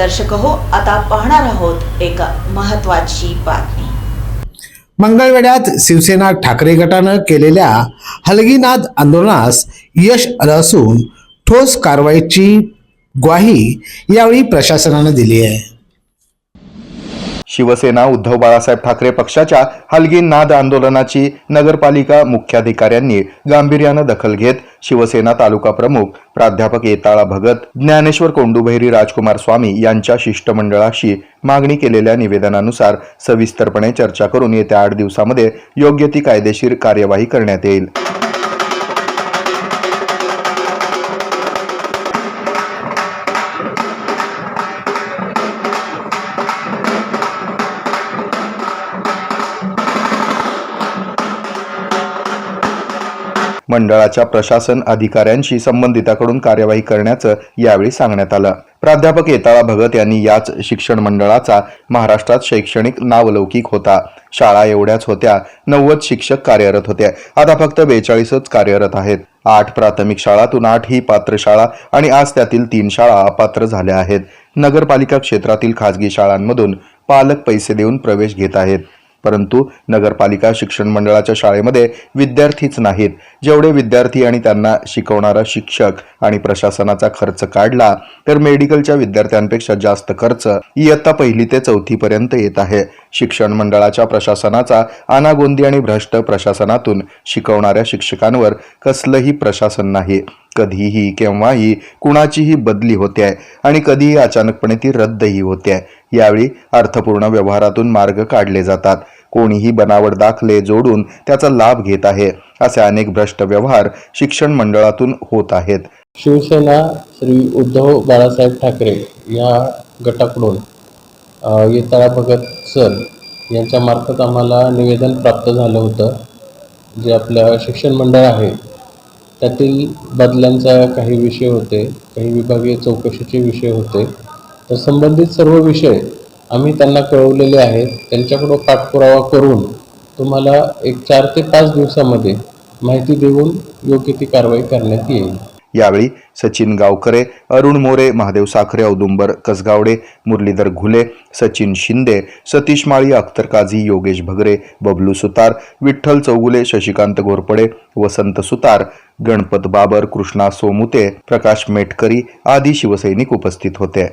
दर्शक हो. आता पाहणार आहोत एक महत्वाची बातमी. मंगळवेड्यात शिवसेना ठाकरे गटानं केलेल्या हलगीनाद आंदोलनास यश आलं असून ठोस कारवाईची ग्वाही यावेळी प्रशासनानं दिली आहे. शिवसेना उद्धव बाळासाहेब ठाकरे पक्षाच्या हलगी नाद आंदोलनाची नगरपालिका मुख्याधिकाऱ्यांनी गांभीर्यानं दखल घेत शिवसेना तालुका प्रमुख प्राध्यापक येताळा भगत ज्ञानेश्वर कोंडुभैरी राजकुमार स्वामी यांच्या शिष्टमंडळाशी मागणी केलेल्या निवेदनानुसार सविस्तरपणे चर्चा करून येत्या आठ दिवसामध्ये योग्य ती कायदेशीर कार्यवाही करण्यात येईल. मंडळाच्या प्रशासन अधिकाऱ्यांशी संबंधिताकडून कार्यवाही करण्याचं यावेळी सांगण्यात आलं. प्राध्यापक येताळा भगत यांनी याच शिक्षण मंडळाचा महाराष्ट्रात शैक्षणिक नावलौकिक होता. शाळा एवढ्याच होत्या. नव्वद शिक्षक कार्यरत होते. आता फक्त बेचाळीसच कार्यरत आहेत. आठ प्राथमिक शाळातून आठ ही पात्र शाळा आणि आज त्यातील तीन शाळा अपात्र झाल्या आहेत. नगरपालिका क्षेत्रातील खाजगी शाळांमधून पालक पैसे देऊन प्रवेश घेत आहेत. परंतु नगरपालिका शिक्षण मंडळाच्या शाळेमध्ये विद्यार्थीच नाहीत. जेवढे विद्यार्थी आणि त्यांना शिकवणारा शिक्षक आणि प्रशासनाचा खर्च काढला तर मेडिकलच्या विद्यार्थ्यांपेक्षा जास्त खर्च इयत्ता पहिली ते चौथी पर्यंत येत आहे. शिक्षण मंडळाच्या प्रशासनाचा अनागोंदी आणि भ्रष्ट प्रशासनातून शिकवणाऱ्या शिक्षकांवर कसलंही प्रशासन नाही. कधीही केव्हाही कुणाचीही बदली होते आहे आणि कधीही अचानकपणे ती रद्दही होते. आहे यावेळी अर्थपूर्ण व्यवहारातून मार्ग काढले जातात. कोणीही बनावट दाखले जोडून त्याचा लाभ घेत आहे असे अनेक भ्रष्ट व्यवहार शिक्षण मंडळातून होत आहेत. शिवसेना श्री उद्धव बाळासाहेब ठाकरे या गटाकडून येताळा भगत सर यांच्यामार्फत आम्हाला निवेदन प्राप्त झालं होतं. जे आपलं शिक्षण मंडळ आहे त्यातील बदल्यांचा काही विषय होते काही विभागीय चौकशीचे विषय होते. तर संबंधित सर्व विषय आम्ही त्यांना कळवलेले आहेत. त्यांच्याकडं पाठपुरावा करून तुम्हाला एक चार ते पाच दिवसामध्ये माहिती देऊन योग्य ती कारवाई करण्यात येईल. यावेळी सचिन गावकरे अरुण मोरे महादेव साखरे औदुंबर कसगावडे मुरलीधर घुले सचिन शिंदे सतीश माळी अख्तर काझी योगेश भगरे बबलू सुतार विठ्ठल चौगुले शशिकांत घोरपडे वसंत सुतार गणपत बाबर कृष्णा सोमुते प्रकाश मेटकरी आदी शिवसैनिक उपस्थित होते.